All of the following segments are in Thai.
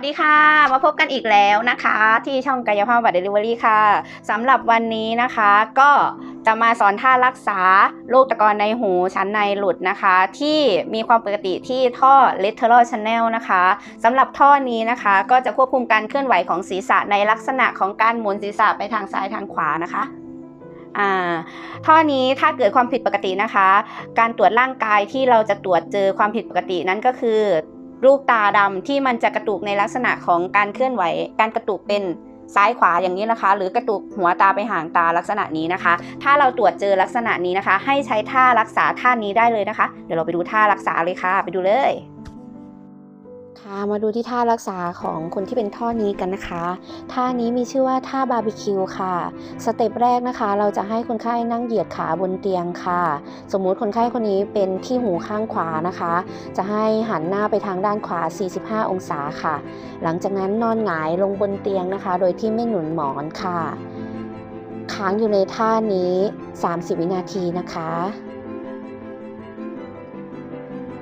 สดีค่ะ มาพบกันอีกแล้วนะคะ ที่ช่องกายภาพบัตรเดลิเวอรี่ค่ะสำหรับวันนี้นะคะ ก็จะมาสอนท่ารักษาโรคตะกอนในหูชั้นในหลุดนะคะ ที่มีความปกติที่ท่อ lateral channel นะคะสำหรับท่อนี้นะคะ ก็จะควบคุมการเคลื่อนไหวของศีรษะในลักษณะของการหมุนศีรษะไปทางซ้ายทางขวานะคะอ่าท่อนี้ถ้าเกิดความผิดปกตินะคะ การตรวจร่างกายที่เราจะตรวจเจอความผิดปกตินั้นก็คือ ลูกตาดำที่มันจะกระตุกในลักษณะของการเคลื่อนไหว การกระตุกเป็นซ้ายขวาอย่างนี้นะคะ หรือกระตุกหัวตาไปห่างตาลักษณะนี้นะคะ ถ้าเราตรวจเจอลักษณะนี้นะคะ ให้ใช้ท่ารักษาท่านี้ได้เลยนะคะ เดี๋ยวเราไปดูท่ารักษาเลยค่ะ ไปดูเลย ค่ะมาดูที่ท่ารักษาของคนที่เป็นท่อนี้กันนะคะ ท่านี้มีชื่อว่าท่าบาร์บีคิวค่ะ สเต็ปแรกนะคะ เราจะให้คนไข้นั่งเหยียดขาบนเตียงค่ะ สมมุติคนไข้คนนี้เป็นที่หูข้างขวานะคะ จะให้หันหน้าไปทางด้านขวา 45 องศาค่ะ หลังจากนั้นนอนหงายลงบนเตียงนะคะ โดยที่ไม่หนุนหมอนค่ะ ค้างอยู่ในท่านี้ 30 วินาทีนะคะ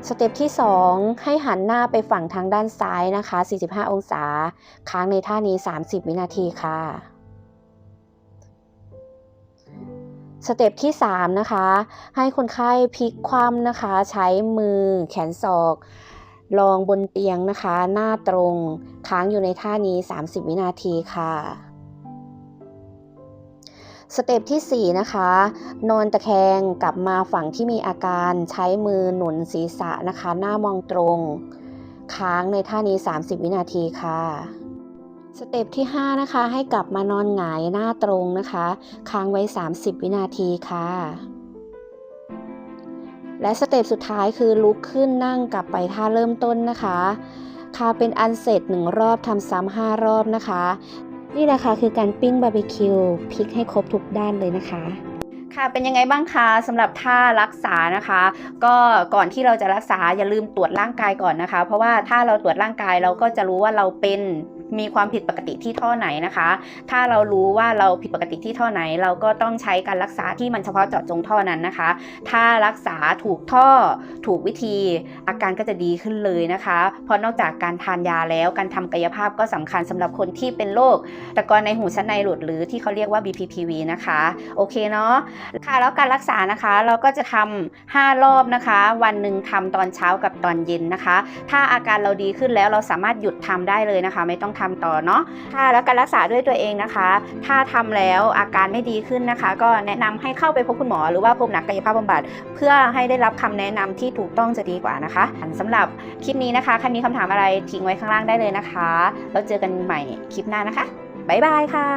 สเต็ปที่ 2 ให้หันหน้าไปฝั่งทางด้านซ้ายนะคะ 45 องศา ค้างในท่านี้ 30 วินาทีค่ะ สเต็ปที่ 3 นะคะ ให้คนไข้พลิกคว่ำนะคะ ใช้มือแขนศอกรองบนเตียงนะคะ หน้าตรง ค้างอยู่ในท่านี้ 30 วินาทีค่ะ สเต็ปที่ 4 นะคะ นอนตะแคงกลับมาฝั่งที่มีอาการใช้มือหนุนศีรษะนะคะ หน้ามองตรง ค้างในท่านี้ 30 วินาทีค่ะสเต็ปที่ 5 นะคะ ให้กลับมานอนหงายหน้าตรงนะคะ ค้างไว้ 30 วินาทีค่ะ และสเต็ปสุดท้ายคือลุกขึ้นนั่งกลับไปท่าเริ่มต้นนะคะ ค่ะเป็นอันเสร็จหนึ่งรอบทำซ้ำห้ารอบนะคะ นี่แหละค่ะคือการปิ้งบาร์บีคิวพลิกให้ครบทุกด้านเลยนะคะค่ะเป็นยังไงบ้างคะสำหรับท่ารักษานะคะ ก็ก่อนที่เราจะรักษาอย่าลืมตรวจร่างกายก่อนนะคะ เพราะว่าถ้าเราตรวจร่างกายเราก็จะรู้ว่าเราเป็น มีความผิดปกติที่ท่อไหนนะคะ ถ้าเรารู้ว่าเราผิดปกติที่ท่อไหน เราก็ต้องใช้การรักษาที่มันเฉพาะเจาะจงท่อนั้นนะคะ ถ้ารักษาถูกท่อถูกวิธีอาการก็จะดีขึ้นเลยนะคะ เพราะนอกจากการทานยาแล้วการทำกายภาพก็สำคัญสำหรับคนที่เป็นโรคตะกอนในหูชั้นในหลุดหรือที่เขาเรียกว่า BPPV นะคะโอเคเนาะค่ะแล้วการรักษานะคะเราก็จะทำ5รอบนะคะ วันหนึ่งทำตอนเช้ากับตอนเย็นนะคะ ถ้าอาการเราดีขึ้นแล้วเราสามารถหยุดทำได้เลยนะคะ ไม่ต้องทำต่อเนาะค่ะแล้วการรักษาด้วยตัวเองนะคะ ถ้าทำแล้วอาการไม่ดีขึ้นนะคะ ก็แนะนำให้เข้าไปพบคุณหมอ หรือว่าพบนักกายภาพบำบัดเพื่อให้ได้รับคำแนะนำที่ถูกต้องจะดีกว่านะคะสำหรับคลิปนี้นะคะใครมีคำถามอะไรทิ้งไว้ข้างล่างได้เลยนะคะ แล้วเจอกันใหม่คลิปหน้านะคะบ๊ายบายค่ะ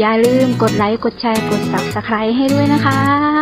อย่าลืมกดไลค์ กดแชร์ กด subscribe ให้ด้วยนะคะ